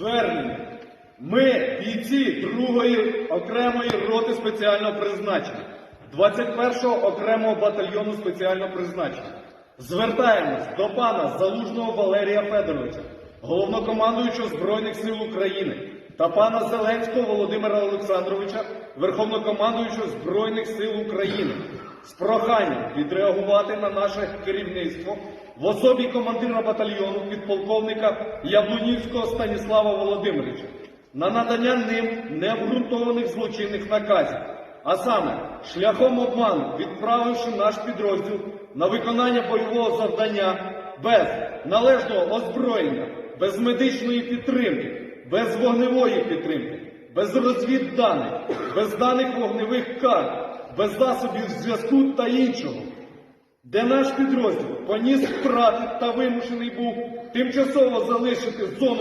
Звернення. Ми, бійці другої окремої роти спеціального призначення, 21-го окремого батальйону спеціального призначення. Звертаємось до пана Залужного Валерія Федоровича, головнокомандуючого Збройних сил України, та пана Зеленського Володимира Олександровича, Верховнокомандуючого Збройних сил України, з проханням відреагувати на наше керівництво в особі командира батальйону підполковника Яблунівського Станіслава Володимировича на надання ним необґрунтованих злочинних наказів, а саме шляхом обману, відправивши наш підрозділ на виконання бойового завдання без належного озброєння, без медичної підтримки, без вогневої підтримки, без розвідданих, без даних вогневих карт, без засобів зв'язку та іншого де наш підрозділ поніс втрати та вимушений був тимчасово залишити зону